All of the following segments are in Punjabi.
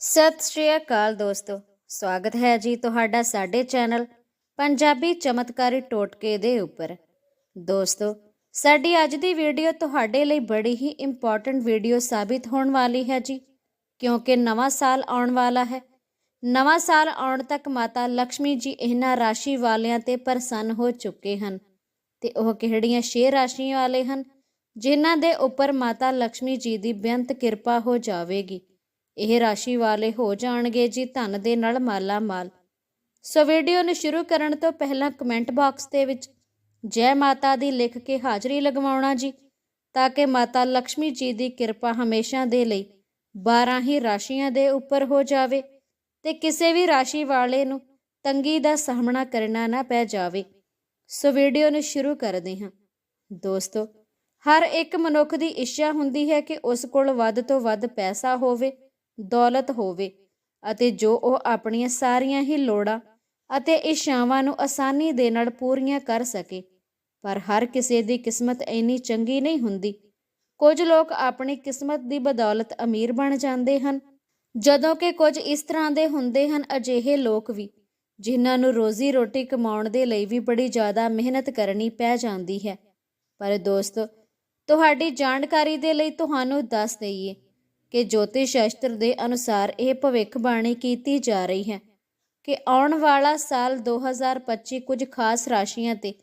ਸਤਿ ਸ਼੍ਰੀ ਅਕਾਲ ਦੋਸਤੋ। ਸਵਾਗਤ ਹੈ ਜੀ ਤੁਹਾਡਾ ਸਾਡੇ ਚੈਨਲ ਪੰਜਾਬੀ ਚਮਤਕਾਰੀ ਟੋਟਕੇ ਦੇ ਉੱਪਰ। ਦੋਸਤੋ, ਸਾਡੀ ਅੱਜ ਦੀ ਵੀਡੀਓ ਤੁਹਾਡੇ ਲਈ ਬੜੀ ਹੀ ਇੰਪੋਰਟੈਂਟ ਵੀਡੀਓ ਸਾਬਿਤ ਹੋਣ ਵਾਲੀ ਹੈ ਜੀ, ਕਿਉਂਕਿ ਨਵਾਂ ਸਾਲ ਆਉਣ ਵਾਲਾ ਹੈ। ਨਵਾਂ ਸਾਲ ਆਉਣ ਤੱਕ ਮਾਤਾ ਲక్ష్ਮੀ ਜੀ ਇਹਨਾਂ ਰਾਸ਼ੀ ਵਾਲਿਆਂ ਤੇ ਪ੍ਰਸੰਨ ਹੋ ਚੁੱਕੇ ਹਨ ਤੇ ਉਹ ਕਿਹੜੀਆਂ ਛੇ ਰਾਸ਼ੀਆਂ ਵਾਲੇ ਹਨ, ਜਿਨ੍ਹਾਂ ਦੇ ਉੱਪਰ ਮਾਤਾ ਲక్ష్ਮੀ ਜੀ ਦੀ ਬੇਅੰਤ ਕਿਰਪਾ ਹੋ ਜਾਵੇਗੀ। ਇਹ ਰਾਸ਼ੀ ਵਾਲੇ ਹੋ ਜਾਣਗੇ ਜੀ ਧਨ ਦੇ ਨਾਲ ਮਾਲਾ ਮਾਲ। ਸੋ ਵੀਡੀਓ ਨੂੰ ਸ਼ੁਰੂ ਕਰਨ ਤੋਂ ਪਹਿਲਾਂ ਕਮੈਂਟ ਬਾਕਸ ਦੇ ਵਿੱਚ ਜੈ ਮਾਤਾ ਦੀ ਲਿਖ ਕੇ ਹਾਜ਼ਰੀ ਲਗਵਾਉਣਾ ਜੀ, ਤਾਂ ਕਿ ਮਾਤਾ ਲక్ష్ਮੀ ਜੀ ਦੀ ਕਿਰਪਾ ਹਮੇਸ਼ਾ ਦੇ ਲਈ 12 ਹੀ ਰਾਸ਼ੀਆਂ ਦੇ ਉੱਪਰ ਹੋ ਜਾਵੇ ਤੇ ਕਿਸੇ ਵੀ ਰਾਸ਼ੀ ਵਾਲੇ ਨੂੰ ਤੰਗੀ ਦਾ ਸਾਹਮਣਾ ਕਰਨਾ ਨਾ ਪੈ ਜਾਵੇ। ਸੋ ਵੀਡੀਓ ਨੂੰ ਸ਼ੁਰੂ ਕਰਦੇ ਹਾਂ। ਦੋਸਤੋ, ਹਰ ਇੱਕ ਮਨੁੱਖ ਦੀ ਇੱਛਾ ਹੁੰਦੀ ਹੈ ਕਿ ਉਸ ਕੋਲ ਵੱਧ ਤੋਂ ਵੱਧ ਪੈਸਾ ਹੋਵੇ। ਦੌਲਤ ਹੋਵੇ ਅਤੇ ਜੋ ਉਹ ਆਪਣੀਆਂ ਸਾਰੀਆਂ ਹੀ ਲੋੜਾਂ ਅਤੇ ਇੱਛਾਵਾਂ ਨੂੰ ਆਸਾਨੀ ਦੇ ਨਾਲ ਪੂਰੀਆਂ ਕਰ ਸਕੇ। ਪਰ ਹਰ ਕਿਸੇ ਦੀ ਕਿਸਮਤ ਇੰਨੀ ਚੰਗੀ ਨਹੀਂ ਹੁੰਦੀ। ਕੁਝ ਲੋਕ ਆਪਣੀ ਕਿਸਮਤ ਦੀ ਬਦੌਲਤ ਅਮੀਰ ਬਣ ਜਾਂਦੇ ਹਨ। ਜਦੋਂ ਕਿ ਕੁਝ ਇਸ ਤਰ੍ਹਾਂ ਦੇ ਹੁੰਦੇ ਹਨ ਅਜਿਹੇ ਲੋਕ ਵੀ, ਜਿਨ੍ਹਾਂ ਨੂੰ ਰੋਜ਼ੀ ਰੋਟੀ ਕਮਾਉਣ ਦੇ ਲਈ ਵੀ ਬੜੀ ਜ਼ਿਆਦਾ ਮਿਹਨਤ ਕਰਨੀ ਪੈ ਜਾਂਦੀ ਹੈ। ਪਰ ਦੋਸਤੋ, ਤੁਹਾਡੀ ਜਾਣਕਾਰੀ ਦੇ ਲਈ ਤੁਹਾਨੂੰ ਦੱਸ ਦਈਏ ਕਿ ਜੋਤਿਸ਼ ਸ਼ਾਸਤਰ ਦੇ ਅਨੁਸਾਰ ਇਹ ਭਵਿੱਖਬਾਣੀ ਕੀਤੀ ਜਾ ਰਹੀ ਹੈ ਕਿ ਆਉਣ ਵਾਲਾ ਸਾਲ 2025 ਕੁਝ ਖਾਸ ਰਾਸ਼ੀਆਂ ਤੇ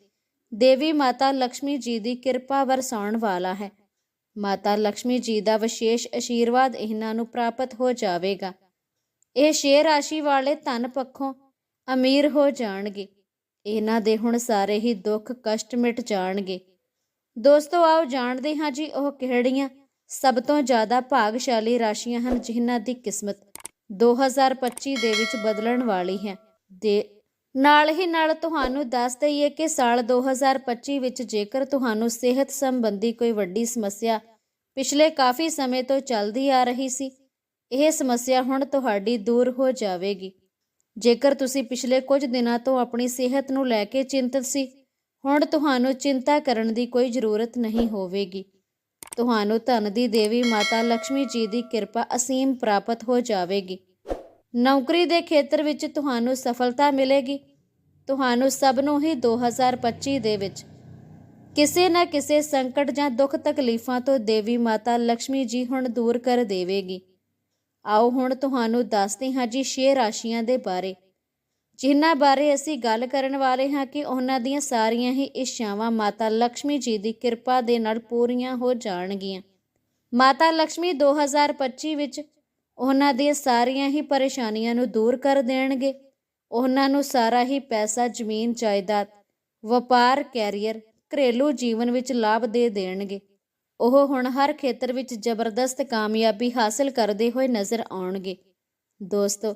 ਦੇਵੀ ਮਾਤਾ ਲక్ష్ਮੀ ਜੀ ਦੀ ਕਿਰਪਾ ਵਰਸਾਉਣ ਵਾਲਾ ਹੈ। ਮਾਤਾ ਲక్ష్ਮੀ ਜੀ ਦਾ ਵਿਸ਼ੇਸ਼ ਅਸ਼ੀਰਵਾਦ ਇਹਨਾਂ ਨੂੰ ਪ੍ਰਾਪਤ ਹੋ ਜਾਵੇਗਾ। ਇਹ ਸ਼ੇਰ ਰਾਸ਼ੀ ਵਾਲੇ ਧਨ ਪੱਖੋਂ ਅਮੀਰ ਹੋ ਜਾਣਗੇ। ਇਹਨਾਂ ਦੇ ਹੁਣ ਸਾਰੇ ਹੀ ਦੁੱਖ ਕਸ਼ਟ ਮਿਟ ਜਾਣਗੇ। ਦੋਸਤੋ, ਆਓ ਜਾਣਦੇ ਹਾਂ ਜੀ ਉਹ ਕਿਹੜੀਆਂ ਸਭ ਤੋਂ ਜ਼ਿਆਦਾ ਭਾਗਸ਼ਾਲੀ ਰਾਸ਼ੀਆਂ ਹਨ ਜਿਨ੍ਹਾਂ ਦੀ ਕਿਸਮਤ 2025 ਦੇ ਵਿੱਚ ਬਦਲਣ ਵਾਲੀ ਹੈ। ਦੇ ਨਾਲ ਹੀ ਨਾਲ ਤੁਹਾਨੂੰ ਦੱਸ ਦਈਏ ਕਿ ਸਾਲ 2025 ਵਿੱਚ ਜੇਕਰ ਤੁਹਾਨੂੰ ਸਿਹਤ ਸੰਬੰਧੀ ਕੋਈ ਵੱਡੀ ਸਮੱਸਿਆ ਪਿਛਲੇ ਕਾਫੀ ਸਮੇਂ ਤੋਂ ਚੱਲਦੀ ਆ ਰਹੀ ਸੀ, ਇਹ ਸਮੱਸਿਆ ਹੁਣ ਤੁਹਾਡੀ ਦੂਰ ਹੋ ਜਾਵੇਗੀ। ਜੇਕਰ ਤੁਸੀਂ ਪਿਛਲੇ ਕੁਝ ਦਿਨਾਂ ਤੋਂ ਆਪਣੀ ਸਿਹਤ ਨੂੰ ਲੈ ਕੇ ਚਿੰਤਤ ਸੀ, ਹੁਣ ਤੁਹਾਨੂੰ ਚਿੰਤਾ ਕਰਨ ਦੀ ਕੋਈ ਜ਼ਰੂਰਤ ਨਹੀਂ ਹੋਵੇਗੀ। ਤੁਹਾਨੂੰ ਧਨ ਦੀ ਦੇਵੀ ਮਾਤਾ ਲక్ష్ਮੀ ਜੀ ਦੀ ਕਿਰਪਾ ਅਸੀਮ ਪ੍ਰਾਪਤ ਹੋ ਜਾਵੇਗੀ। ਨੌਕਰੀ ਦੇ ਖੇਤਰ ਵਿੱਚ ਤੁਹਾਨੂੰ ਸਫਲਤਾ ਮਿਲੇਗੀ। ਤੁਹਾਨੂੰ ਸਭ ਨੂੰ ਹੀ 2025 ਦੇ ਵਿੱਚ ਕਿਸੇ ਨਾ ਕਿਸੇ ਸੰਕਟ ਜਾਂ ਦੁੱਖ ਤਕਲੀਫਾਂ ਤੋਂ ਦੇਵੀ ਮਾਤਾ ਲక్ష్ਮੀ ਜੀ ਹੁਣ ਦੂਰ ਕਰ ਦੇਵੇਗੀ। ਆਓ ਹੁਣ ਤੁਹਾਨੂੰ ਦੱਸਦੇ ਹਾਂ ਜੀ 6 ਰਾਸ਼ੀਆਂ ਦੇ ਬਾਰੇ। ਜਿਨ੍ਹਾਂ ਬਾਰੇ ਅਸੀਂ ਗੱਲ ਕਰਨ ਵਾਲੇ ਹਾਂ ਕਿ ਉਹਨਾਂ ਦੀਆਂ ਸਾਰੀਆਂ ਹੀ ਇੱਛਾਵਾਂ ਮਾਤਾ ਲక్ష్ਮੀ ਜੀ ਦੀ ਕਿਰਪਾ ਦੇ ਨਾਲ ਪੂਰੀਆਂ ਹੋ ਜਾਣਗੀਆਂ। ਮਾਤਾ ਲక్ష్ਮੀ 2025 ਵਿੱਚ ਉਹਨਾਂ ਦੀਆਂ ਸਾਰੀਆਂ ਹੀ ਪਰੇਸ਼ਾਨੀਆਂ ਨੂੰ ਦੂਰ ਕਰ ਦੇਣਗੇ। ਉਹਨਾਂ ਨੂੰ ਸਾਰਾ ਹੀ ਪੈਸਾ, ਜ਼ਮੀਨ, ਜਾਇਦਾਦ, ਵਪਾਰ, ਕੈਰੀਅਰ, ਘਰੇਲੂ ਜੀਵਨ ਵਿੱਚ ਲਾਭ ਦੇ ਦੇਣਗੇ। ਉਹ ਹੁਣ ਹਰ ਖੇਤਰ ਵਿੱਚ ਜ਼ਬਰਦਸਤ ਕਾਮਯਾਬੀ ਹਾਸਲ ਕਰਦੇ ਹੋਏ ਨਜ਼ਰ ਆਉਣਗੇ। ਦੋਸਤੋ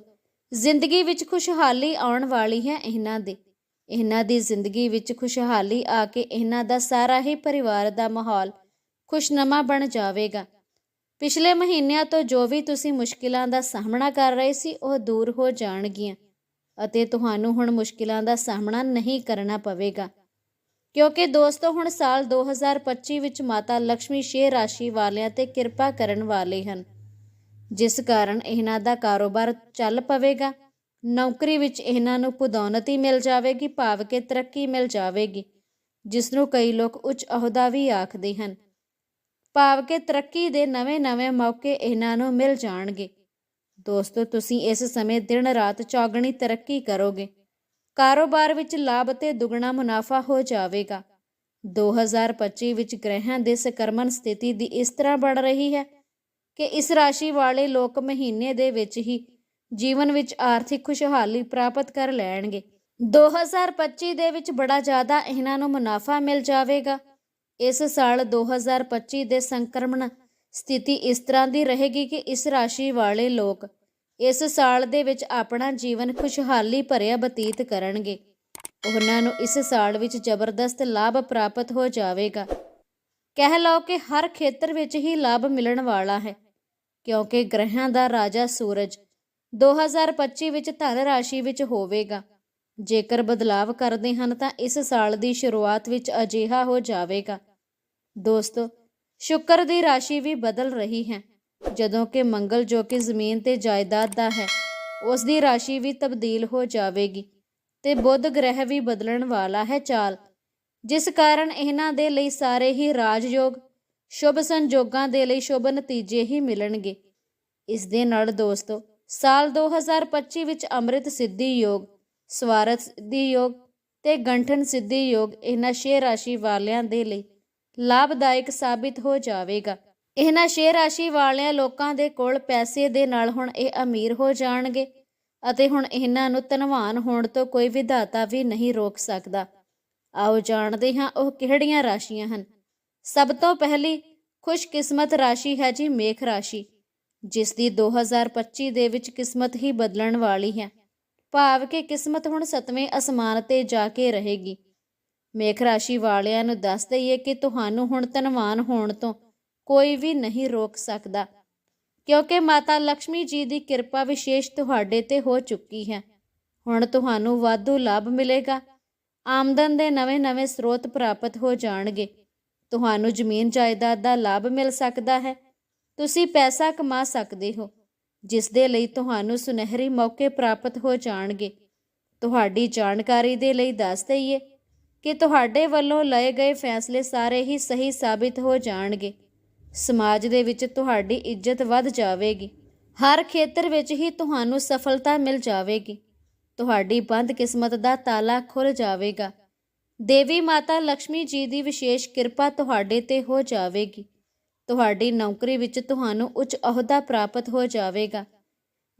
ਜ਼ਿੰਦਗੀ ਵਿੱਚ ਖੁਸ਼ਹਾਲੀ ਆਉਣ ਵਾਲੀ ਹੈ ਇਹਨਾਂ ਦੇ। ਇਹਨਾਂ ਦੀ ਜ਼ਿੰਦਗੀ ਵਿੱਚ ਖੁਸ਼ਹਾਲੀ ਆ ਕੇ ਇਹਨਾਂ ਦਾ ਸਾਰਾ ਹੀ ਪਰਿਵਾਰ ਦਾ ਮਾਹੌਲ ਖੁਸ਼ਨਮਾ ਬਣ ਜਾਵੇਗਾ। ਪਿਛਲੇ ਮਹੀਨਿਆਂ ਤੋਂ ਜੋ ਵੀ ਤੁਸੀਂ ਮੁਸ਼ਕਿਲਾਂ ਦਾ ਸਾਹਮਣਾ ਕਰ ਰਹੇ ਸੀ, ਉਹ ਦੂਰ ਹੋ ਜਾਣਗੀਆਂ ਅਤੇ ਤੁਹਾਨੂੰ ਹੁਣ ਮੁਸ਼ਕਿਲਾਂ ਦਾ ਸਾਹਮਣਾ ਨਹੀਂ ਕਰਨਾ ਪਵੇਗਾ। ਕਿਉਂਕਿ ਦੋਸਤੋ, ਹੁਣ ਸਾਲ 2025 ਵਿੱਚ ਮਾਤਾ ਲక్ష్ਮੀ ਸ਼ੇ ਰਾਸ਼ੀ ਵਾਲਿਆਂ ਤੇ ਕਿਰਪਾ ਕਰਨ ਵਾਲੇ ਹਨ। ਜਿਸ ਕਾਰਨ ਇਹਨਾਂ ਦਾ ਕਾਰੋਬਾਰ ਚੱਲ ਪਵੇਗਾ। ਨੌਕਰੀ ਵਿੱਚ ਇਹਨਾਂ ਨੂੰ ਪਦੋਨਤੀ ਮਿਲ ਜਾਵੇਗੀ, ਭਾਵ ਕਿ ਤਰੱਕੀ ਮਿਲ ਜਾਵੇਗੀ, ਜਿਸ ਨੂੰ ਕਈ ਲੋਕ ਉੱਚ ਅਹੁਦਾ ਵੀ ਆਖਦੇ ਹਨ। ਭਾਵ ਕਿ ਤਰੱਕੀ ਦੇ ਨਵੇਂ-ਨਵੇਂ ਮੌਕੇ ਇਹਨਾਂ ਨੂੰ ਮਿਲ ਜਾਣਗੇ। ਦੋਸਤੋ, ਤੁਸੀਂ ਇਸ ਸਮੇਂ ਦਿਨ ਰਾਤ ਚੌਗਣੀ ਤਰੱਕੀ ਕਰੋਗੇ। ਕਾਰੋਬਾਰ ਵਿੱਚ ਲਾਭ ਤੇ ਦੁੱਗਣਾ ਮੁਨਾਫਾ ਹੋ ਜਾਵੇਗਾ। 2025 ਵਿੱਚ ਗ੍ਰਹਿਾਂ ਦੇ ਸਕਰਮਨ ਸਥਿਤੀ ਦੀ ਇਸ ਤਰ੍ਹਾਂ ਬਣ ਰਹੀ ਹੈ ਕਿ ਇਸ ਰਾਸ਼ੀ ਵਾਲੇ ਲੋਕ ਮਹੀਨੇ ਦੇ ਵਿੱਚ ਹੀ ਜੀਵਨ ਵਿੱਚ ਆਰਥਿਕ ਖੁਸ਼ਹਾਲੀ ਪ੍ਰਾਪਤ ਕਰ ਲੈਣਗੇ। 2025 ਦੇ ਵਿੱਚ ਬੜਾ ਜ਼ਿਆਦਾ ਇਹਨਾਂ ਨੂੰ ਮੁਨਾਫਾ ਮਿਲ ਜਾਵੇਗਾ। ਇਸ ਸਾਲ 2025 ਦੇ ਸੰਕਰਮਣ ਸਥਿਤੀ ਇਸ ਤਰ੍ਹਾਂ ਦੀ ਰਹੇਗੀ ਕਿ ਇਸ ਰਾਸ਼ੀ ਵਾਲੇ ਲੋਕ ਇਸ ਸਾਲ ਦੇ ਵਿੱਚ ਆਪਣਾ ਜੀਵਨ ਖੁਸ਼ਹਾਲੀ ਭਰਿਆ ਬਤੀਤ ਕਰਨਗੇ। ਉਹਨਾਂ ਨੂੰ ਇਸ ਸਾਲ ਵਿੱਚ ਜ਼ਬਰਦਸਤ ਲਾਭ ਪ੍ਰਾਪਤ ਹੋ ਜਾਵੇਗਾ। ਕਹਿ ਲਓ ਕਿ ਹਰ ਖੇਤਰ ਵਿੱਚ ਹੀ ਲਾਭ ਮਿਲਣ ਵਾਲਾ ਹੈ। ਕਿਉਂਕਿ ਗ੍ਰਹਿਆਂ ਦਾ ਰਾਜਾ ਸੂਰਜ 2025 ਵਿੱਚ ਧਨ ਰਾਸ਼ੀ ਵਿੱਚ ਹੋਵੇਗਾ। ਜੇਕਰ ਬਦਲਾਵ ਕਰਦੇ ਹਨ ਤਾਂ ਇਸ ਸਾਲ ਦੀ ਸ਼ੁਰੂਆਤ ਵਿੱਚ ਅਜਿਹਾ ਹੋ ਜਾਵੇਗਾ। ਦੋਸਤੋ, ਸ਼ੁਕਰ ਦੀ ਰਾਸ਼ੀ ਵੀ ਬਦਲ ਰਹੀ ਹੈ। ਜਦੋਂ ਕਿ ਮੰਗਲ ਜੋ ਕਿ ਜ਼ਮੀਨ ਤੇ ਜਾਇਦਾਦ ਦਾ ਹੈ, ਉਸ ਦੀ ਰਾਸ਼ੀ ਵੀ ਤਬਦੀਲ ਹੋ ਜਾਵੇਗੀ ਤੇ ਬੁੱਧ ਗ੍ਰਹਿ ਵੀ ਬਦਲਣ ਵਾਲਾ ਹੈ ਚਾਲ, ਜਿਸ ਕਾਰਨ ਇਹਨਾਂ ਦੇ ਲਈ ਸਾਰੇ ਹੀ ਰਾਜਯੋਗ ਸ਼ੁਭ ਸੰਜੋਗਾਂ ਦੇ ਲਈ ਸ਼ੁਭ ਨਤੀਜੇ ਹੀ ਮਿਲਣਗੇ। ਇਸ ਦੇ ਨਾਲ ਦੋਸਤੋ, ਸਾਲ 2025 ਵਿੱਚ ਅੰਮ੍ਰਿਤ ਸਿੱਧੀ ਯੋਗ, ਸਵਾਰਥ ਸਿੱਧੀ ਯੋਗ ਤੇ ਗੰਠਨ ਸਿੱਧੀ ਯੋਗ ਇਹਨਾਂ ਛੇ ਰਾਸ਼ੀ ਵਾਲਿਆਂ ਦੇ ਲਈ ਲਾਭਦਾਇਕ ਸਾਬਿਤ ਹੋ ਜਾਵੇਗਾ। ਇਹਨਾਂ ਛੇ ਰਾਸ਼ੀ ਵਾਲਿਆਂ ਲੋਕਾਂ ਦੇ ਕੋਲ ਪੈਸੇ ਦੇ ਨਾਲ ਹੁਣ ਇਹ ਅਮੀਰ ਹੋ ਜਾਣਗੇ ਅਤੇ ਹੁਣ ਇਹਨਾਂ ਨੂੰ ਧਨਵਾਨ ਹੋਣ ਤੋਂ ਕੋਈ ਵਿਧਾਤਾ ਵੀ ਨਹੀਂ ਰੋਕ ਸਕਦਾ। ਆਓ ਜਾਣਦੇ ਹਾਂ ਉਹ ਕਿਹੜੀਆਂ ਰਾਸ਼ੀਆਂ ਹਨ। ਸਭ ਤੋਂ ਪਹਿਲੀ ਖੁਸ਼ਕਿਸਮਤ ਰਾਸ਼ੀ ਹੈ ਜੀ ਮੇਖ ਰਾਸ਼ੀ, ਜਿਸ ਦੀ 2025 ਦੇ ਵਿੱਚ ਕਿਸਮਤ ਹੀ ਬਦਲਣ ਵਾਲੀ ਹੈ। ਭਾਵ ਕਿ ਕਿਸਮਤ ਹੁਣ ਸਤਵੇਂ ਅਸਮਾਨ ਤੇ ਜਾ ਕੇ ਰਹੇਗੀ। ਮੇਖ ਰਾਸ਼ੀ ਵਾਲਿਆਂ ਨੂੰ ਦੱਸ ਦਈਏ ਕਿ ਤੁਹਾਨੂੰ ਹੁਣ ਧਨਵਾਨ ਹੋਣ ਤੋਂ ਕੋਈ ਵੀ ਨਹੀਂ ਰੋਕ ਸਕਦਾ, ਕਿਉਂਕਿ ਮਾਤਾ ਲక్ష్ਮੀ ਜੀ ਦੀ ਕਿਰਪਾ ਵਿਸ਼ੇਸ਼ ਤੁਹਾਡੇ ਤੇ ਹੋ ਚੁੱਕੀ ਹੈ। ਹੁਣ ਤੁਹਾਨੂੰ ਵਾਧੂ ਲਾਭ ਮਿਲੇਗਾ। ਆਮਦਨ ਦੇ ਨਵੇਂ-ਨਵੇਂ ਸਰੋਤ ਪ੍ਰਾਪਤ ਹੋ ਜਾਣਗੇ। ਤੁਹਾਨੂੰ ਜ਼ਮੀਨ ਜਾਇਦਾਦ ਦਾ ਲਾਭ ਮਿਲ ਸਕਦਾ ਹੈ। ਤੁਸੀਂ ਪੈਸਾ ਕਮਾ ਸਕਦੇ ਹੋ, ਜਿਸ ਦੇ ਲਈ ਤੁਹਾਨੂੰ ਸੁਨਹਿਰੀ ਮੌਕੇ ਪ੍ਰਾਪਤ ਹੋ ਜਾਣਗੇ। ਤੁਹਾਡੀ ਜਾਣਕਾਰੀ ਦੇ ਲਈ ਦੱਸ ਦਈਏ ਕਿ ਤੁਹਾਡੇ ਵੱਲੋਂ ਲਏ ਗਏ ਫੈਸਲੇ ਸਾਰੇ ਹੀ ਸਹੀ ਸਾਬਿਤ ਹੋ ਜਾਣਗੇ। ਸਮਾਜ ਦੇ ਵਿੱਚ ਤੁਹਾਡੀ ਇੱਜ਼ਤ ਵੱਧ ਜਾਵੇਗੀ। ਹਰ ਖੇਤਰ ਵਿੱਚ ਹੀ ਤੁਹਾਨੂੰ ਸਫਲਤਾ ਮਿਲ ਜਾਵੇਗੀ। ਤੁਹਾਡੀ ਬੰਦ ਕਿਸਮਤ ਦਾ ਤਾਲਾ ਖੁੱਲ ਜਾਵੇਗਾ। ਦੇਵੀ ਮਾਤਾ ਲక్ష్ਮੀ ਜੀ ਦੀ ਵਿਸ਼ੇਸ਼ ਕਿਰਪਾ ਤੁਹਾਡੇ ਤੇ ਹੋ ਜਾਵੇਗੀ। ਤੁਹਾਡੀ ਨੌਕਰੀ ਵਿੱਚ ਤੁਹਾਨੂੰ ਉੱਚ ਅਹੁਦਾ ਪ੍ਰਾਪਤ ਹੋ ਜਾਵੇਗਾ।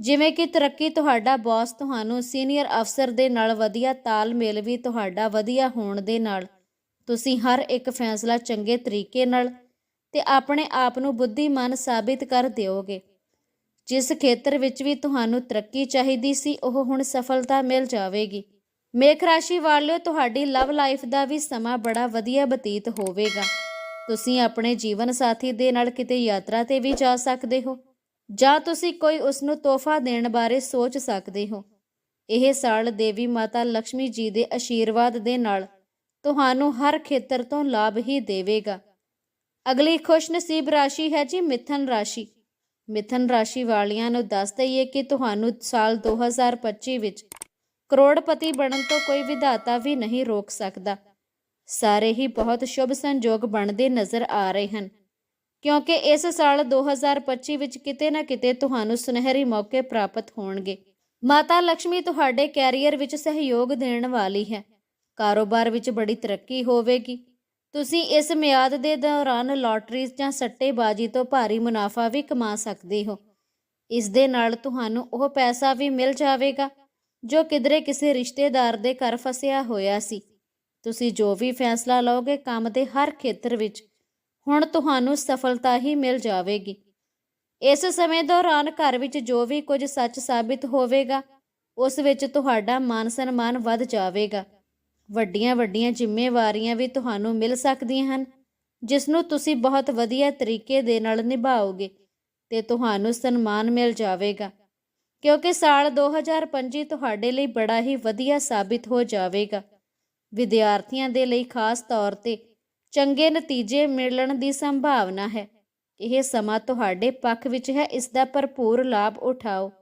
ਜਿਵੇਂ ਕਿ ਤਰੱਕੀ ਤੁਹਾਡਾ ਬੌਸ ਤੁਹਾਨੂੰ ਸੀਨੀਅਰ ਅਫਸਰ ਦੇ ਨਾਲ ਵਧੀਆ ਤਾਲਮੇਲ ਵੀ ਤੁਹਾਡਾ ਵਧੀਆ ਹੋਣ ਦੇ ਨਾਲ, ਤੁਸੀਂ ਹਰ ਇੱਕ ਫੈਸਲਾ ਚੰਗੇ ਤਰੀਕੇ ਨਾਲ ਤੇ ਆਪਣੇ ਆਪ ਨੂੰ ਬੁੱਧੀਮਾਨ ਸਾਬਿਤ ਕਰ ਦਿਓਗੇ। ਜਿਸ ਖੇਤਰ ਵਿੱਚ ਵੀ ਤੁਹਾਨੂੰ ਤਰੱਕੀ ਚਾਹੀਦੀ ਸੀ, ਉਹ ਹੁਣ ਸਫਲਤਾ ਮਿਲ ਜਾਵੇਗੀ। ਮੇਖ ਰਾਸ਼ੀ ਵਾਲਿਓ, ਤੁਹਾਡੀ ਲਵ ਲਾਈਫ ਦਾ ਵੀ ਸਮਾਂ ਬੜਾ ਵਧੀਆ ਬਤੀਤ ਹੋਵੇਗਾ। ਤੁਸੀਂ ਆਪਣੇ ਜੀਵਨ ਸਾਥੀ ਦੇ ਨਾਲ ਕਿਤੇ ਯਾਤਰਾ ਤੇ ਵੀ ਜਾ ਸਕਦੇ ਹੋ, ਜਾਂ ਤੁਸੀਂ ਕੋਈ ਉਸ ਨੂੰ ਤੋਹਫਾ ਦੇਣ ਬਾਰੇ ਸੋਚ ਸਕਦੇ ਹੋ। ਇਹ ਸਾਲ ਦੇਵੀ ਮਾਤਾ ਲక్ష్ਮੀ ਜੀ ਦੇ ਆਸ਼ੀਰਵਾਦ ਦੇ ਨਾਲ ਤੁਹਾਨੂੰ ਹਰ ਖੇਤਰ ਤੋਂ ਲਾਭ ਹੀ ਦੇਵੇਗਾ। ਅਗਲੀ ਖੁਸ਼ਨਸੀਬ ਰਾਸ਼ੀ ਹੈ ਜੀ ਮਿਥਨ ਰਾਸ਼ੀ। ਮਿਥਨ ਰਾਸ਼ੀ ਵਾਲਿਆਂ ਨੂੰ ਦੱਸ ਦਈਏ ਕਿ ਤੁਹਾਨੂੰ ਸਾਲ 2025 ਵਿੱਚ ਕਰੋੜਪਤੀ ਬਣਨ ਤੋਂ ਕੋਈ ਵਿਧਾਤਾ ਵੀ ਨਹੀਂ ਰੋਕ ਸਕਦਾ। ਸਾਰੇ ਹੀ ਬਹੁਤ ਸ਼ੁਭ ਸੰਜੋਗ ਬਣਦੇ ਨਜ਼ਰ ਆ ਰਹੇ ਹਨ। ਕਿਉਂਕਿ ਇਸ ਸਾਲ 2025 ਵਿੱਚ ਕਿਤੇ ਨਾ ਕਿਤੇ ਤੁਹਾਨੂੰ ਸੁਨਹਿਰੀ ਮੌਕੇ ਪ੍ਰਾਪਤ ਹੋਣਗੇ। ਮਾਤਾ ਲక్ష్ਮੀ ਤੁਹਾਡੇ ਕੈਰੀਅਰ ਵਿੱਚ ਸਹਿਯੋਗ ਦੇਣ ਵਾਲੀ ਹੈ। ਕਾਰੋਬਾਰ ਵਿੱਚ ਬੜੀ ਤਰੱਕੀ ਹੋਵੇਗੀ। ਤੁਸੀਂ ਇਸ ਮਿਆਦ ਦੇ ਦੌਰਾਨ ਲਾਟਰੀ ਜਾਂ ਸੱਟੇਬਾਜ਼ੀ ਤੋਂ ਭਾਰੀ ਮੁਨਾਫਾ ਵੀ ਕਮਾ ਸਕਦੇ ਹੋ। ਇਸ ਦੇ ਨਾਲ ਤੁਹਾਨੂੰ ਉਹ ਪੈਸਾ ਵੀ ਮਿਲ ਜਾਵੇਗਾ। ਜੋ ਕਿਧਰੇ ਕਿਸੇ ਰਿਸ਼ਤੇਦਾਰ ਦੇ ਘਰ ਫਸਿਆ ਹੋਇਆ ਸੀ। ਤੁਸੀਂ ਜੋ ਵੀ ਫੈਸਲਾ ਲਓਗੇ ਕੰਮ ਦੇ ਹਰ ਖੇਤਰ ਵਿੱਚ, ਹੁਣ ਤੁਹਾਨੂੰ ਸਫਲਤਾ ਹੀ ਮਿਲ ਜਾਵੇਗੀ। ਇਸ ਸਮੇਂ ਦੌਰਾਨ ਘਰ ਵਿੱਚ ਜੋ ਵੀ ਕੁਝ ਸੱਚ ਸਾਬਿਤ ਹੋਵੇਗਾ, ਉਸ ਵਿੱਚ ਤੁਹਾਡਾ ਮਾਨ ਸਨਮਾਨ ਵੱਧ ਜਾਵੇਗਾ। ਵੱਡੀਆਂ ਵੱਡੀਆਂ ਜ਼ਿੰਮੇਵਾਰੀਆਂ ਵੀ ਤੁਹਾਨੂੰ ਮਿਲ ਸਕਦੀਆਂ ਹਨ, ਜਿਸ ਨੂੰ ਤੁਸੀਂ ਬਹੁਤ ਵਧੀਆ ਤਰੀਕੇ ਦੇ ਨਾਲ ਨਿਭਾਓਗੇ ਤੇ ਤੁਹਾਨੂੰ ਸਨਮਾਨ ਮਿਲ ਜਾਵੇਗਾ। ਕਿਉਂਕਿ ਸਾਲ 2025 ਤੁਹਾਡੇ ਲਈ ਬੜਾ ਹੀ ਵਧੀਆ ਸਾਬਿਤ ਹੋ ਜਾਵੇਗਾ। ਵਿਦਿਆਰਥੀਆਂ ਦੇ ਲਈ ਖਾਸ ਤੌਰ ਤੇ ਚੰਗੇ ਨਤੀਜੇ ਮਿਲਣ ਦੀ ਸੰਭਾਵਨਾ ਹੈ। ਇਹ ਸਮਾਂ ਤੁਹਾਡੇ ਪੱਖ ਵਿੱਚ ਹੈ, ਇਸ ਦਾ ਭਰਪੂਰ ਲਾਭ ਉਠਾਓ।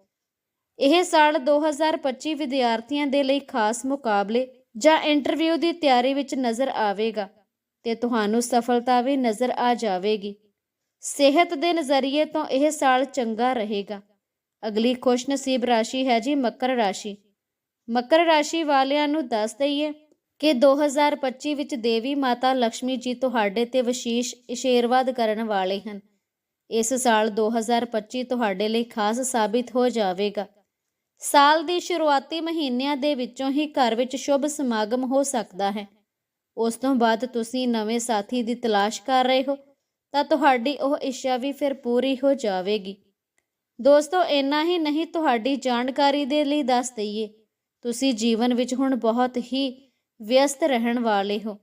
ਇਹ ਸਾਲ 2025 ਵਿਦਿਆਰਥੀਆਂ ਦੇ ਲਈ ਖਾਸ ਮੁਕਾਬਲੇ ਜਾਂ ਇੰਟਰਵਿਊ ਦੀ ਤਿਆਰੀ ਵਿੱਚ ਨਜ਼ਰ ਆਵੇਗਾ ਤੇ ਤੁਹਾਨੂੰ ਸਫਲਤਾ ਵੀ ਨਜ਼ਰ ਆ ਜਾਵੇਗੀ। ਸਿਹਤ ਦੇ ਨਜ਼ਰੀਏ ਤੋਂ ਇਹ ਸਾਲ ਚੰਗਾ ਰਹੇਗਾ। ਅਗਲੀ ਖੁਸ਼ਨਸੀਬ ਰਾਸ਼ੀ ਹੈ ਜੀ ਮਕਰ ਰਾਸ਼ੀ। ਮਕਰ ਰਾਸ਼ੀ ਵਾਲਿਆਂ ਨੂੰ ਦੱਸ ਦਈਏ ਕਿ 2025 ਵਿੱਚ ਦੇਵੀ ਮਾਤਾ ਲక్ష్ਮੀ ਜੀ ਤੁਹਾਡੇ ਤੇ ਵਿਸ਼ੇਸ਼ ਆਸ਼ੀਰਵਾਦ ਕਰਨ ਵਾਲੇ ਹਨ। ਇਸ ਸਾਲ 2025 ਤੁਹਾਡੇ ਲਈ ਖਾਸ ਸਾਬਿਤ ਹੋ ਜਾਵੇਗਾ। ਸਾਲ ਦੀ ਸ਼ੁਰੂਆਤੀ ਮਹੀਨਿਆਂ ਦੇ ਵਿੱਚੋਂ ਹੀ ਘਰ ਵਿੱਚ ਸ਼ੁਭ ਸਮਾਗਮ ਹੋ ਸਕਦਾ ਹੈ। ਉਸ ਤੋਂ ਬਾਅਦ ਤੁਸੀਂ ਨਵੇਂ ਸਾਥੀ ਦੀ ਤਲਾਸ਼ ਕਰ ਰਹੇ ਹੋ ਤਾਂ ਤੁਹਾਡੀ ਉਹ ਇੱਛਾ ਵੀ ਫਿਰ ਪੂਰੀ ਹੋ ਜਾਵੇਗੀ। ਦੋਸਤੋ, ਇੰਨਾ ਹੀ ਨਹੀਂ, ਤੁਹਾਡੀ ਜਾਣਕਾਰੀ ਦੇ ਲਈ ਦੱਸ ਦਈਏ, ਤੁਸੀਂ ਜੀਵਨ ਵਿੱਚ ਹੁਣ ਬਹੁਤ ਹੀ ਵਿਅਸਤ ਰਹਿਣ ਵਾਲੇ ਹੋ,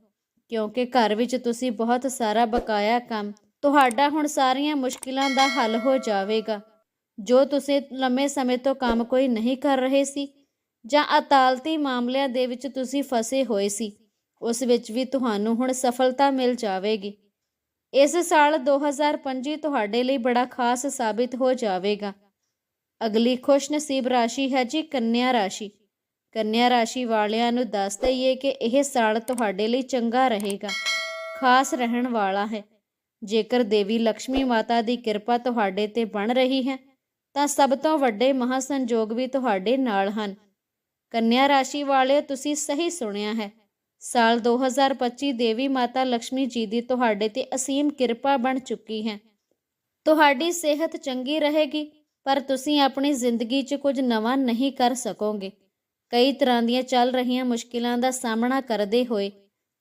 ਕਿਉਂਕਿ ਘਰ ਵਿੱਚ ਤੁਸੀਂ ਬਹੁਤ ਸਾਰਾ ਬਕਾਇਆ ਕੰਮ, ਤੁਹਾਡਾ ਹੁਣ ਸਾਰੀਆਂ ਮੁਸ਼ਕਿਲਾਂ ਦਾ ਹੱਲ ਹੋ ਜਾਵੇਗਾ। ਜੋ ਤੁਸੀਂ ਲੰਮੇ ਸਮੇਂ ਤੋਂ ਕੰਮ ਕੋਈ ਨਹੀਂ ਕਰ ਰਹੇ ਸੀ, ਜਾਂ ਅਦਾਲਤੀ ਮਾਮਲਿਆਂ ਦੇ ਵਿੱਚ ਤੁਸੀਂ ਫਸੇ ਹੋਏ ਸੀ, ਉਸ ਵਿੱਚ ਵੀ ਤੁਹਾਨੂੰ ਹੁਣ ਸਫਲਤਾ ਮਿਲ ਜਾਵੇਗੀ। ਇਸ ਸਾਲ 2025 ਤੁਹਾਡੇ ਲਈ ਬੜਾ ਖਾਸ ਸਾਬਿਤ ਹੋ ਜਾਵੇਗਾ। ਅਗਲੀ ਖੁਸ਼ਨਸੀਬ ਰਾਸ਼ੀ ਹੈ ਜੀ ਕੰਨਿਆ ਰਾਸ਼ੀ। ਕੰਨਿਆ ਰਾਸ਼ੀ ਵਾਲਿਆਂ ਨੂੰ ਦੱਸ ਦਈਏ ਕਿ ਇਹ ਸਾਲ ਤੁਹਾਡੇ ਲਈ ਚੰਗਾ ਰਹੇਗਾ। ਖਾਸ ਰਹਿਣ ਵਾਲਾ ਹੈ। ਜੇਕਰ ਦੇਵੀ ਲక్ష్ਮੀ ਮਾਤਾ ਦੀ ਕਿਰਪਾ ਤੁਹਾਡੇ ਤੇ ਬਣ ਰਹੀ ਹੈ, ਤਾਂ ਸਭ ਤੋਂ ਵੱਡੇ ਮਹਾਸੰਜੋਗ ਵੀ ਤੁਹਾਡੇ ਨਾਲ ਹਨ। ਕੰਨਿਆ ਰਾਸ਼ੀ ਵਾਲਿਓ, ਤੁਸੀਂ ਸਹੀ ਸੁਣਿਆ ਹੈ। ਸਾਲ 2025 ਦੇਵੀ ਮਾਤਾ ਲక్ష్ਮੀ ਜੀ ਦੀ ਤੁਹਾਡੇ ਤੇ ਅਸੀਮ ਕਿਰਪਾ ਬਣ ਚੁੱਕੀ ਹੈ। ਤੁਹਾਡੀ ਸਿਹਤ ਚੰਗੀ ਰਹੇਗੀ, ਪਰ ਤੁਸੀਂ ਆਪਣੀ ਜ਼ਿੰਦਗੀ 'ਚ ਕੁਝ ਨਵਾਂ ਨਹੀਂ ਕਰ ਸਕੋਗੇ। ਕਈ ਤਰ੍ਹਾਂ ਦੀਆਂ ਚੱਲ ਰਹੀਆਂ ਮੁਸ਼ਕਿਲਾਂ ਦਾ ਸਾਹਮਣਾ ਕਰਦੇ ਹੋਏ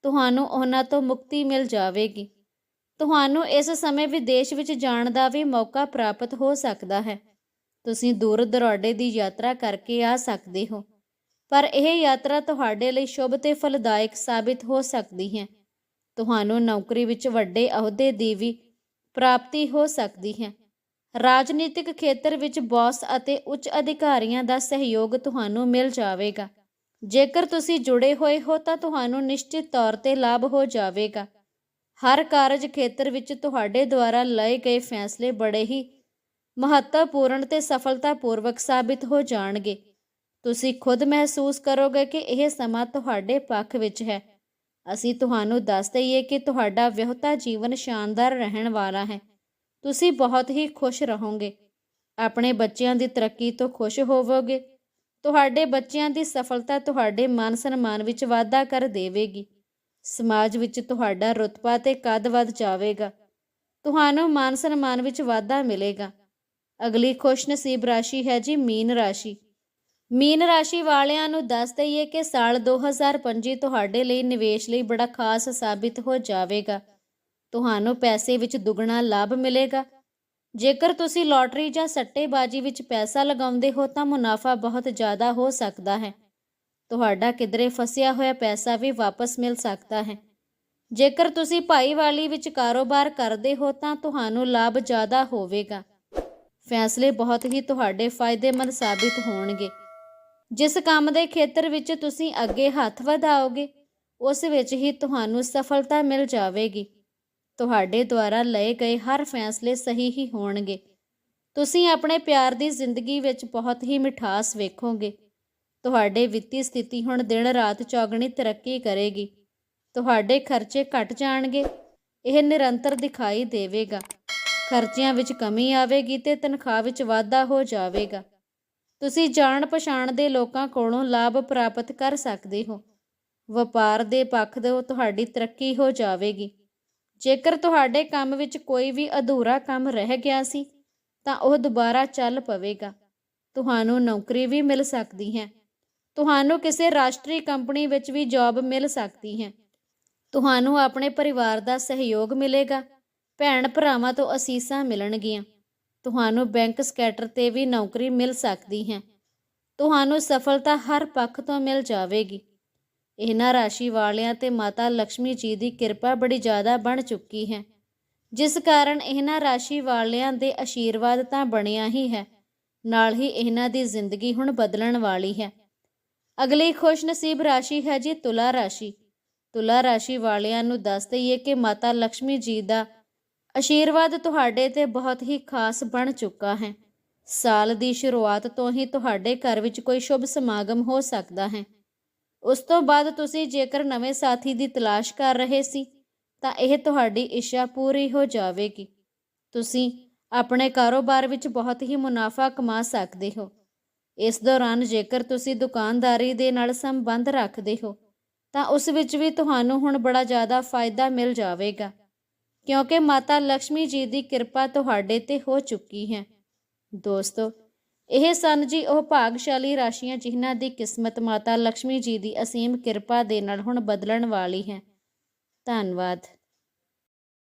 ਤੁਹਾਨੂੰ ਉਹਨਾਂ ਤੋਂ ਮੁਕਤੀ ਮਿਲ ਜਾਵੇਗੀ। ਤੁਹਾਨੂੰ ਇਸ ਸਮੇਂ ਵਿਦੇਸ਼ ਵਿੱਚ ਜਾਣ ਦਾ ਵੀ ਮੌਕਾ ਪ੍ਰਾਪਤ ਹੋ ਸਕਦਾ ਹੈ। ਤੁਸੀਂ ਦੂਰ ਦਰਾਡੇ ਦੀ ਯਾਤਰਾ ਕਰਕੇ ਆ ਸਕਦੇ ਹੋ। ਪਰ ਇਹ ਯਾਤਰਾ ਤੁਹਾਡੇ ਲਈ ਸ਼ੁਭ ਤੇ ਫਲਦਾਇਕ ਸਾਬਿਤ ਹੋ ਸਕਦੀ ਹੈ। ਤੁਹਾਨੂੰ ਨੌਕਰੀ ਵਿੱਚ ਵੱਡੇ ਅਹੁਦੇ ਦੀ ਵੀ ਪ੍ਰਾਪਤੀ ਹੋ ਸਕਦੀ ਹੈ। ਰਾਜਨੀਤਿਕ ਖੇਤਰ ਵਿੱਚ ਬੌਸ ਅਤੇ ਉੱਚ ਅਧਿਕਾਰੀਆਂ ਦਾ ਸਹਿਯੋਗ ਤੁਹਾਨੂੰ ਮਿਲ ਜਾਵੇਗਾ। ਜੇਕਰ ਤੁਸੀਂ ਜੁੜੇ ਹੋਏ ਹੋ ਤਾਂ ਤੁਹਾਨੂੰ ਨਿਸ਼ਚਿਤ ਤੌਰ ਤੇ ਲਾਭ ਹੋ ਜਾਵੇਗਾ। ਹਰ ਕਾਰਜ ਖੇਤਰ ਵਿੱਚ ਤੁਹਾਡੇ ਦੁਆਰਾ ਲਏ ਗਏ ਫੈਸਲੇ ਬੜੇ ਹੀ ਮਹੱਤਵਪੂਰਨ ਤੇ ਸਫਲਤਾਪੂਰਵਕ ਸਾਬਿਤ ਹੋ ਜਾਣਗੇ। ਤੁਸੀਂ ਖੁਦ ਮਹਿਸੂਸ ਕਰੋਗੇ ਕਿ ਇਹ ਸਮਾਂ ਤੁਹਾਡੇ ਪੱਖ ਵਿੱਚ ਹੈ। ਅਸੀਂ ਤੁਹਾਨੂੰ ਦੱਸ ਦਈਏ ਕਿ ਤੁਹਾਡਾ ਵਿਆਹਤਾ ਜੀਵਨ ਸ਼ਾਨਦਾਰ ਰਹਿਣ ਵਾਲਾ ਹੈ। ਤੁਸੀਂ ਬਹੁਤ ਹੀ ਖੁਸ਼ ਰਹੋਗੇ। ਆਪਣੇ ਬੱਚਿਆਂ ਦੀ ਤਰੱਕੀ ਤੋਂ ਖੁਸ਼ ਹੋਵੋਗੇ। ਤੁਹਾਡੇ ਬੱਚਿਆਂ ਦੀ ਸਫਲਤਾ ਤੁਹਾਡੇ ਮਾਨ ਸਨਮਾਨ ਵਿੱਚ ਵਾਧਾ ਕਰ ਦੇਵੇਗੀ। ਸਮਾਜ ਵਿੱਚ ਤੁਹਾਡਾ ਰੁਤਬਾ ਤੇ ਕਦ ਵੱਧ ਜਾਵੇਗਾ? ਤੁਹਾਨੂੰ ਮਾਨ ਸਨਮਾਨ ਵਿੱਚ ਵਾਧਾ ਮਿਲੇਗਾ। ਅਗਲੀ ਖੁਸ਼ਨਸੀਬ ਰਾਸ਼ੀ ਹੈ ਜੀ ਮੀਨ ਰਾਸ਼ੀ। ਮੀਨ ਰਾਸ਼ੀ ਵਾਲਿਆਂ ਨੂੰ ਦੱਸ ਦਈਏ ਕਿ ਸਾਲ 2025 ਤੁਹਾਡੇ ਲਈ ਨਿਵੇਸ਼ ਲਈ ਬੜਾ ਖਾਸ ਸਾਬਿਤ ਹੋ ਜਾਵੇਗਾ। ਤੁਹਾਨੂੰ ਪੈਸੇ ਵਿੱਚ ਦੁੱਗਣਾ ਲਾਭ ਮਿਲੇਗਾ। ਜੇਕਰ ਤੁਸੀਂ ਲੋਟਰੀ ਜਾਂ ਸੱਟੇਬਾਜ਼ੀ ਵਿੱਚ ਪੈਸਾ ਲਗਾਉਂਦੇ ਹੋ ਤਾਂ ਮੁਨਾਫਾ ਬਹੁਤ ਜ਼ਿਆਦਾ ਹੋ ਸਕਦਾ ਹੈ। ਤੁਹਾਡਾ ਕਿਧਰੇ ਫਸਿਆ ਹੋਇਆ ਪੈਸਾ ਵੀ ਵਾਪਸ ਮਿਲ ਸਕਦਾ ਹੈ। ਜੇਕਰ ਤੁਸੀਂ ਭਾਈਵਾਲੀ ਵਿੱਚ ਕਾਰੋਬਾਰ ਕਰਦੇ ਹੋ ਤਾਂ ਤੁਹਾਨੂੰ ਲਾਭ ਜ਼ਿਆਦਾ ਹੋਵੇਗਾ। ਫੈਸਲੇ ਬਹੁਤ ਹੀ ਤੁਹਾਡੇ ਫਾਇਦੇਮੰਦ ਸਾਬਿਤ ਹੋਣਗੇ। ਜਿਸ ਕੰਮ ਦੇ ਖੇਤਰ ਵਿੱਚ ਤੁਸੀਂ ਅੱਗੇ ਹੱਥ ਵਧਾਓਗੇ, ਉਸ ਵਿੱਚ ਹੀ ਤੁਹਾਨੂੰ ਸਫਲਤਾ ਮਿਲ ਜਾਵੇਗੀ। ਤੁਹਾਡੇ ਦੁਆਰਾ ਲਏ ਗਏ ਹਰ ਫੈਸਲੇ ਸਹੀ ਹੀ ਹੋਣਗੇ। ਤੁਸੀਂ ਆਪਣੇ ਪਿਆਰ ਦੀ ਜ਼ਿੰਦਗੀ ਵਿੱਚ ਬਹੁਤ ਹੀ ਮਿਠਾਸ ਵੇਖੋਗੇ। ਤੁਹਾਡੇ ਵਿੱਤੀ ਸਥਿਤੀ ਹੁਣ ਦਿਨ ਰਾਤ ਚੌਗਣੀ ਤਰੱਕੀ ਕਰੇਗੀ। ਤੁਹਾਡੇ ਖਰਚੇ ਘਟ ਜਾਣਗੇ। ਇਹ ਨਿਰੰਤਰ ਦਿਖਾਈ ਦੇਵੇਗਾ। ਖਰਚਿਆਂ ਵਿੱਚ ਕਮੀ ਆਵੇਗੀ ਤੇ ਤਨਖਾਹ ਵਿੱਚ ਵਾਧਾ ਹੋ ਜਾਵੇਗਾ। ਤੁਸੀਂ ਜਾਣ ਪਛਾਣ ਦੇ ਲੋਕਾਂ ਕੋਲੋਂ ਲਾਭ ਪ੍ਰਾਪਤ ਕਰ ਸਕਦੇ ਹੋ। ਵਪਾਰ ਦੇ ਪੱਖ ਤੋਂ ਤੁਹਾਡੀ ਤਰੱਕੀ ਹੋ ਜਾਵੇਗੀ। ਜੇਕਰ ਤੁਹਾਡੇ ਕੰਮ ਵਿੱਚ ਕੋਈ ਵੀ ਅਧੂਰਾ ਕੰਮ ਰਹਿ ਗਿਆ ਸੀ, ਤਾਂ ਉਹ ਦੁਬਾਰਾ ਚੱਲ ਪਵੇਗਾ। ਤੁਹਾਨੂੰ ਨੌਕਰੀ ਵੀ ਮਿਲ ਸਕਦੀ ਹੈ। ਤੁਹਾਨੂੰ ਕਿਸੇ ਰਾਸ਼ਟਰੀ ਕੰਪਨੀ ਵਿੱਚ ਵੀ ਜੌਬ ਮਿਲ ਸਕਦੀ ਹੈ। ਤੁਹਾਨੂੰ ਆਪਣੇ ਪਰਿਵਾਰ ਦਾ ਸਹਿਯੋਗ ਮਿਲੇਗਾ। ਭੈਣ ਭਰਾਵਾਂ ਤੋਂ ਅਸੀਸਾਂ ਮਿਲਣਗੀਆਂ। ਤੁਹਾਨੂੰ ਬੈਂਕ ਸਕੈਟਰ ਤੇ ਵੀ ਨੌਕਰੀ ਮਿਲ ਸਕਦੀ ਹੈ। ਤੁਹਾਨੂੰ ਸਫਲਤਾ ਹਰ ਪੱਖ ਤੋਂ ਮਿਲ ਜਾਵੇਗੀ। ਇਹਨਾਂ ਰਾਸ਼ੀ ਵਾਲਿਆਂ ਤੇ ਮਾਤਾ ਲక్ష్ਮੀ ਜੀ ਦੀ ਕਿਰਪਾ ਬੜੀ ਜ਼ਿਆਦਾ ਬਣ ਚੁੱਕੀ ਹੈ। ਜਿਸ ਕਾਰਨ ਇਹਨਾਂ ਰਾਸ਼ੀ ਵਾਲਿਆਂ ਦੇ ਆਸ਼ੀਰਵਾਦ ਤਾਂ ਬਣਿਆ ਹੀ ਹੈ, ਨਾਲ ਹੀ ਇਹਨਾਂ ਦੀ ਜ਼ਿੰਦਗੀ ਹੁਣ ਬਦਲਣ ਵਾਲੀ ਹੈ। ਅਗਲੀ ਖੁਸ਼ਨਸੀਬ ਰਾਸ਼ੀ ਹੈ ਜੀ ਤੁਲਾ ਰਾਸ਼ੀ। ਤੁਲਾ ਰਾਸ਼ੀ ਵਾਲਿਆਂ ਨੂੰ ਦੱਸ ਦਈਏ ਕਿ ਮਾਤਾ ਲక్ష్ਮੀ ਜੀ ਦਾ ਆਸ਼ੀਰਵਾਦ ਤੁਹਾਡੇ ਤੇ ਬਹੁਤ ਹੀ ਖਾਸ ਬਣ ਚੁੱਕਾ ਹੈ। ਸਾਲ ਦੀ ਸ਼ੁਰੂਆਤ ਤੋਂ ਹੀ ਤੁਹਾਡੇ ਘਰ ਵਿੱਚ ਕੋਈ ਸ਼ੁਭ ਸਮਾਗਮ ਹੋ ਸਕਦਾ ਹੈ। ਉਸ ਤੋਂ ਬਾਅਦ ਤੁਸੀਂ ਜੇਕਰ ਨਵੇਂ ਸਾਥੀ ਦੀ ਤਲਾਸ਼ ਕਰ ਰਹੇ ਸੀ, ਤਾਂ ਇਹ ਤੁਹਾਡੀ ਇੱਛਾ ਪੂਰੀ ਹੋ ਜਾਵੇਗੀ। ਤੁਸੀਂ ਆਪਣੇ ਕਾਰੋਬਾਰ ਵਿੱਚ ਬਹੁਤ ਹੀ ਮੁਨਾਫਾ ਕਮਾ ਸਕਦੇ ਹੋ। ਇਸ ਦੌਰਾਨ ਜੇਕਰ ਤੁਸੀਂ ਦੁਕਾਨਦਾਰੀ ਦੇ ਨਾਲ ਸੰਬੰਧ ਰੱਖਦੇ ਹੋ, ਤਾਂ ਉਸ ਵਿੱਚ ਵੀ ਤੁਹਾਨੂੰ ਹੁਣ ਬੜਾ ਜ਼ਿਆਦਾ ਫਾਇਦਾ ਮਿਲ ਜਾਵੇਗਾ। ਕਿਉਂਕਿ ਮਾਤਾ ਲక్ష్ਮੀ ਜੀ ਦੀ ਕਿਰਪਾ ਤੁਹਾਡੇ ਤੇ ਹੋ ਚੁੱਕੀ ਹੈ। ਦੋਸਤੋ, ਇਹ ਸਨ ਜੀ ਉਹ ਭਾਗਸ਼ਾਲੀ ਰਾਸ਼ੀਆਂ ਜਿਨ੍ਹਾਂ ਦੀ ਕਿਸਮਤ ਮਾਤਾ ਲక్ష్ਮੀ ਜੀ ਦੀ ਅਸੀਮ ਕਿਰਪਾ ਦੇ ਨਾਲ ਹੁਣ ਬਦਲਣ ਵਾਲੀ ਹੈ। ਧੰਨਵਾਦ।